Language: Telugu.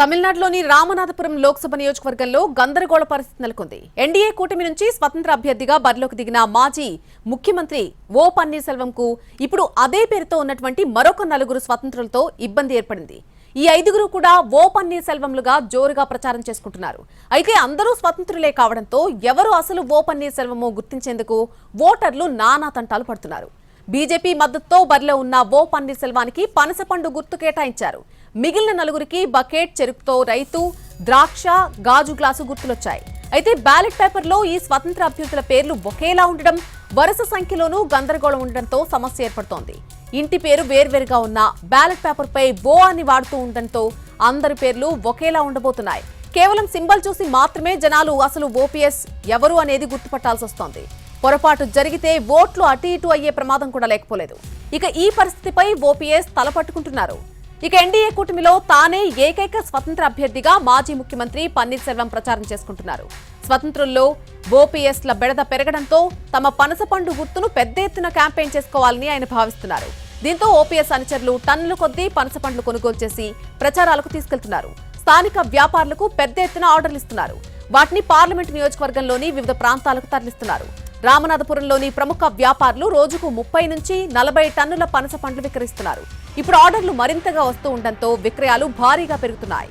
తమిళనాడులోని రామనాథపురం లోక్సభ నియోజకవర్గంలో గందరగోళ పరిస్థితి నెలకొంది. ఎన్డీఏ కూటమి నుంచి స్వతంత్ర అభ్యర్థిగా బరిలోకి దిగిన మాజీ ముఖ్యమంత్రి ఓ పన్నీర్సెల్వంకు ఇప్పుడు అదే పేరుతో ఉన్నటువంటి మరొక నలుగురు స్వతంత్రులతో ఇబ్బంది ఏర్పడింది. ఈ ఐదుగురు కూడా ఓ పన్నీర్సెల్వంలుగా జోరుగా ప్రచారం చేసుకుంటున్నారు. అయితే అందరూ స్వతంత్రులే కావడంతో ఎవరు అసలు ఓ పన్నీర్సెల్వమో గుర్తించేందుకు ఓటర్లు నానా తంటాలు పడుతున్నారు. బీజేపీ మద్దతుతో బరిలో ఉన్న ఓ పన్నీర్సెల్వానికి పనసపండు గుర్తు కేటాయించారు. మిగిలిన నలుగురికి బకెట్ చెరుకుతో రైతు ద్రాక్ష గాజు గ్లాసు గుర్తులొచ్చాయి. అయితే బ్యాలెట్ పేపర్లో ఈ స్వతంత్ర అభ్యర్థుల పేర్లు ఒకేలా ఉండడం వరుస సంఖ్యలోనూ గందరగోళం ఉండడంతో సమస్య ఏర్పడుతోంది. ఇంటి పేరు వేర్వేరుగా ఉన్న బ్యాలెట్ పేపర్పై బో అని వాడుతూ ఉండడంతో అందరి పేర్లు ఒకేలా ఉండబోతున్నాయి. కేవలం సింబల్ చూసి మాత్రమే జనాలు అసలు ఓపీఎస్ ఎవరు అనేది గుర్తుపట్టాల్సి వస్తోంది. పొరపాటు జరిగితే ఓట్లు అటు ఇటు అయ్యే ప్రమాదం కూడా లేకపోలేదు. ఇక ఈ పరిస్థితిపై ఓపీఎస్ తలపట్టుకుంటున్నారు. ఇక ఎన్డీఏ కూటమిలో తానే ఏకైక స్వతంత్ర అభ్యర్థిగా మాజీ ముఖ్యమంత్రి పన్నీర్సెల్వం ప్రచారం చేసుకుంటున్నారు. స్వతంత్రుల్లో ఓపీఎస్ల బెడద పెరగడంతో తమ పనసపండు గుర్తును పెద్ద ఎత్తున క్యాంపెయిన్ చేసుకోవాలని ఆయన భావిస్తున్నారు. దీంతో ఓపీఎస్ అనుచరులు టన్నుల కొద్దీ పనసపండ్లు కొనుగోలు చేసి ప్రచారాలకు తీసుకెళ్తున్నారు. స్థానిక వ్యాపారులకు పెద్ద ఎత్తున ఆర్డర్లు ఇస్తున్నారు. వాటిని పార్లమెంటు నియోజకవర్గంలోని వివిధ ప్రాంతాలకు తరలిస్తున్నారు. రామనాథపురంలోని ప్రముఖ వ్యాపారులు రోజుకు ముప్పై నుంచి నలభై టన్నుల పనస పండ్లు విక్రయిస్తున్నారు. ఇప్పుడు ఆర్డర్లు మరింతగా వస్తూ ఉండడంతో విక్రయాలు భారీగా పెరుగుతున్నాయి.